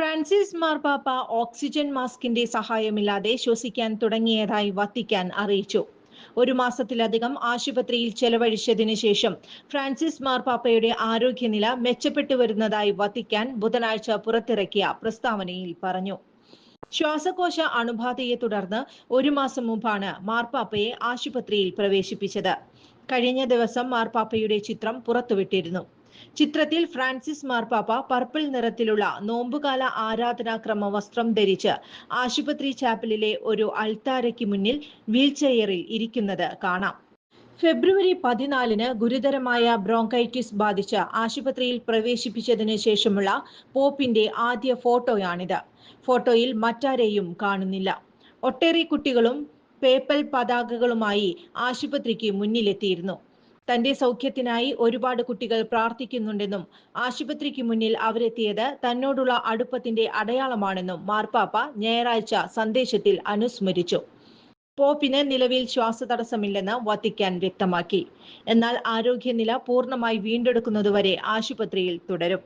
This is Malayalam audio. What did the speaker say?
ഫ്രാൻസിസ് മാർപാപ്പ ഓക്സിജൻ മാസ്കിന്റെ സഹായമില്ലാതെ ശ്വസിക്കാൻ തുടങ്ങിയതായി വത്തിക്കാൻ അറിയിച്ചു. ഒരു മാസത്തിലധികം ആശുപത്രിയിൽ ചെലവഴിച്ചതിനു ശേഷം ഫ്രാൻസിസ് മാർപ്പാപ്പയുടെ ആരോഗ്യനില മെച്ചപ്പെട്ടു വരുന്നതായി വത്തിക്കാൻ ബുധനാഴ്ച പുറത്തിറക്കിയ പ്രസ്താവനയിൽ പറഞ്ഞു. ശ്വാസകോശ അണുബാധയെ തുടർന്ന് ഒരു മാസം മുമ്പാണ് മാർപ്പാപ്പയെ ആശുപത്രിയിൽ പ്രവേശിപ്പിച്ചത്. കഴിഞ്ഞ ദിവസം മാർപ്പാപ്പയുടെ ചിത്രം പുറത്തുവിട്ടിരുന്നു. ചിത്രത്തിൽ ഫ്രാൻസിസ് മാർപ്പാപ്പ പർപ്പിൾ നിറത്തിലുള്ള നോമ്പുകാല ആരാധനാക്രമ വസ്ത്രം ധരിച്ച് ആശുപത്രി ചാപ്പലിലെ ഒരു അൾത്താരയ്ക്ക് മുന്നിൽ വീൽചെയറിൽ ഇരിക്കുന്നത് കാണാം. ഫെബ്രുവരി പതിനാലിന് ഗുരുതരമായ ബ്രോങ്കൈറ്റിസ് ബാധിച്ച് ആശുപത്രിയിൽ പ്രവേശിപ്പിച്ചതിന് ശേഷമുള്ള പോപ്പിന്റെ ആദ്യ ഫോട്ടോയാണിത്. ഫോട്ടോയിൽ മറ്റാരെയും കാണുന്നില്ല. ഒട്ടേറെ കുട്ടികളും പേപ്പൽ പതാകകളുമായി ആശുപത്രിക്ക് മുന്നിലെത്തിയിരുന്നു. തന്റെ സൗഖ്യത്തിനായി ഒരുപാട് കുട്ടികൾ പ്രാർത്ഥിക്കുന്നുണ്ടെന്നും ആശുപത്രിക്ക് മുന്നിൽ അവരെത്തിയത് തന്നോടുള്ള അടുപ്പത്തിന്റെ അടയാളമാണെന്നും മാർപ്പാപ്പ ഞായറാഴ്ച സന്ദേശത്തിൽ അനുസ്മരിച്ചു. പോപ്പിന് നിലവിൽ ശ്വാസതടസ്സമില്ലെന്ന് വത്തിക്കാൻ വ്യക്തമാക്കി. എന്നാൽ ആരോഗ്യനില പൂർണമായി വീണ്ടെടുക്കുന്നതുവരെ ആശുപത്രിയിൽ തുടരും.